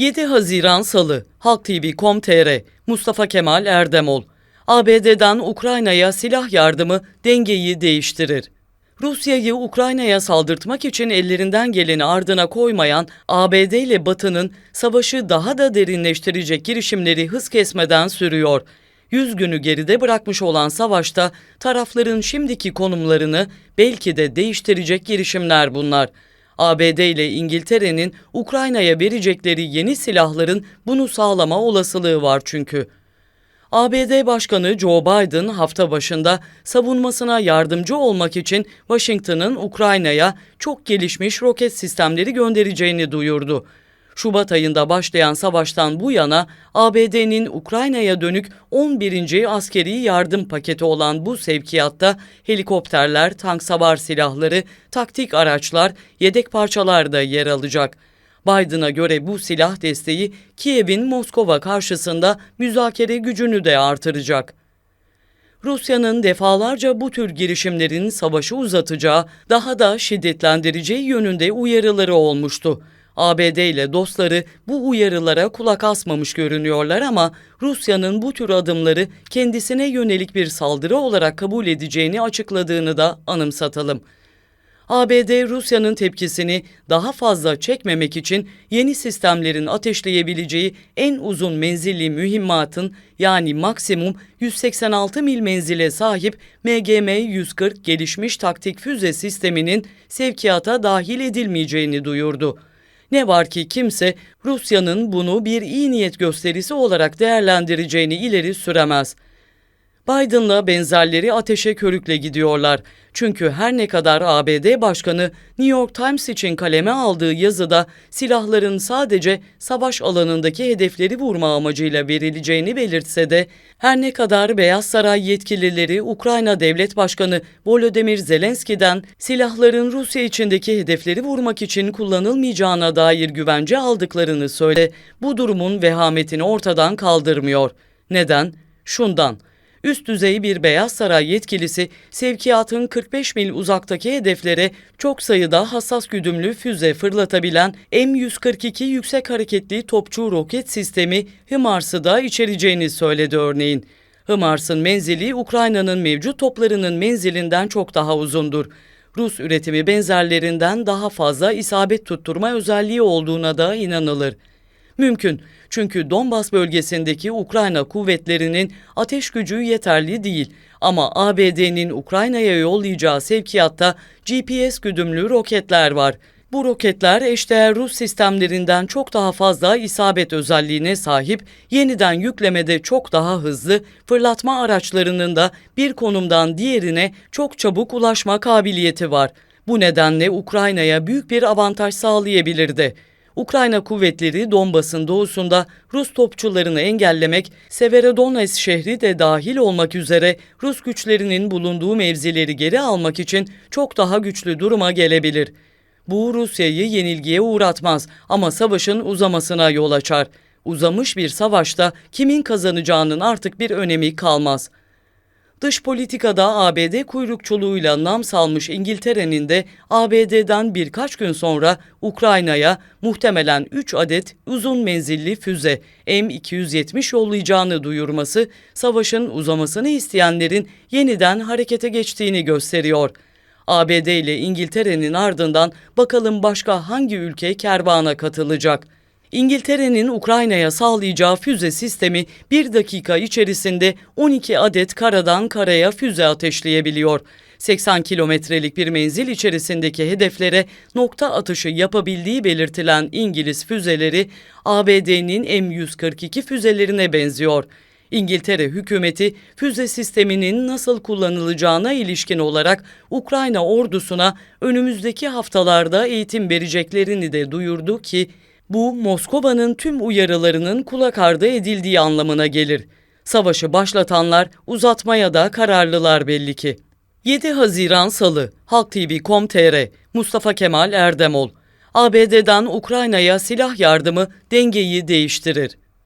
7 Haziran Salı Halk TV.com.tr Mustafa Kemal Erdemol ABD'den Ukrayna'ya silah yardımı dengeyi değiştirir. Rusya'yı Ukrayna'ya saldırtmak için ellerinden geleni ardına koymayan ABD ile Batı'nın savaşı daha da derinleştirecek girişimleri hız kesmeden sürüyor. 100 günü geride bırakmış olan savaşta tarafların şimdiki konumlarını belki de değiştirecek girişimler bunlar. ABD ile İngiltere'nin Ukrayna'ya verecekleri yeni silahların bunu sağlama olasılığı var çünkü. ABD Başkanı Joe Biden hafta başında savunmasına yardımcı olmak için Washington'ın Ukrayna'ya çok gelişmiş roket sistemleri göndereceğini duyurdu. Şubat ayında başlayan savaştan bu yana ABD'nin Ukrayna'ya dönük 11. askeri yardım paketi olan bu sevkiyatta helikopterler, tank savar silahları, taktik araçlar, yedek parçalar da yer alacak. Biden'a göre bu silah desteği Kiev'in Moskova karşısında müzakere gücünü de artıracak. Rusya'nın defalarca bu tür girişimlerin savaşı uzatacağı, daha da şiddetlendireceği yönünde uyarıları olmuştu. ABD ile dostları bu uyarılara kulak asmamış görünüyorlar ama Rusya'nın bu tür adımları kendisine yönelik bir saldırı olarak kabul edeceğini açıkladığını da anımsatalım. ABD Rusya'nın tepkisini daha fazla çekmemek için yeni sistemlerin ateşleyebileceği en uzun menzilli mühimmatın yani maksimum 186 mil menzile sahip MGM-140 gelişmiş taktik füze sisteminin sevkiyata dahil edilmeyeceğini duyurdu. Ne var ki kimse Rusya'nın bunu bir iyi niyet gösterisi olarak değerlendireceğini ileri süremez. Biden'la benzerleri ateşe körükle gidiyorlar. Çünkü her ne kadar ABD Başkanı New York Times için kaleme aldığı yazıda silahların sadece savaş alanındaki hedefleri vurma amacıyla verileceğini belirtse de her ne kadar Beyaz Saray yetkilileri Ukrayna Devlet Başkanı Volodymyr Zelenski'den silahların Rusya içindeki hedefleri vurmak için kullanılmayacağına dair güvence aldıklarını söyle, bu durumun vehametini ortadan kaldırmıyor. Neden? Şundan. Üst düzey bir Beyaz Saray yetkilisi sevkiyatın 45 mil uzaktaki hedeflere çok sayıda hassas güdümlü füze fırlatabilen M142 yüksek hareketli topçu roket sistemi HIMARS'ı da içereceğini söyledi örneğin. HIMARS'ın menzili Ukrayna'nın mevcut toplarının menzilinden çok daha uzundur. Rus üretimi benzerlerinden daha fazla isabet tutturma özelliği olduğuna da inanılır. Mümkün. Çünkü Donbas bölgesindeki Ukrayna kuvvetlerinin ateş gücü yeterli değil. Ama ABD'nin Ukrayna'ya yollayacağı sevkiyatta GPS güdümlü roketler var. Bu roketler eşdeğer Rus sistemlerinden çok daha fazla isabet özelliğine sahip, yeniden yüklemede çok daha hızlı, fırlatma araçlarının da bir konumdan diğerine çok çabuk ulaşma kabiliyeti var. Bu nedenle Ukrayna'ya büyük bir avantaj sağlayabilirdi. Ukrayna kuvvetleri Donbas'ın doğusunda Rus topçularını engellemek, Severodonetsk şehri de dahil olmak üzere Rus güçlerinin bulunduğu mevzileri geri almak için çok daha güçlü duruma gelebilir. Bu Rusya'yı yenilgiye uğratmaz ama savaşın uzamasına yol açar. Uzamış bir savaşta kimin kazanacağının artık bir önemi kalmaz.'' Dış politikada ABD kuyrukçuluğuyla nam salmış İngiltere'nin de ABD'den birkaç gün sonra Ukrayna'ya muhtemelen 3 adet uzun menzilli füze M270 yollayacağını duyurması savaşın uzamasını isteyenlerin yeniden harekete geçtiğini gösteriyor. ABD ile İngiltere'nin ardından bakalım başka hangi ülke kervana katılacak? İngiltere'nin Ukrayna'ya sağlayacağı füze sistemi bir dakika içerisinde 12 adet karadan karaya füze ateşleyebiliyor. 80 kilometrelik bir menzil içerisindeki hedeflere nokta atışı yapabildiği belirtilen İngiliz füzeleri ABD'nin M142 füzelerine benziyor. İngiltere hükümeti füze sisteminin nasıl kullanılacağına ilişkin olarak Ukrayna ordusuna önümüzdeki haftalarda eğitim vereceklerini de duyurdu ki bu Moskova'nın tüm uyarılarının kulak ardı edildiği anlamına gelir. Savaşı başlatanlar uzatmaya da kararlılar belli ki. 7 Haziran Salı Halk TV.com.tr Mustafa Kemal Erdemol ABD'den Ukrayna'ya silah yardımı dengeyi değiştirir.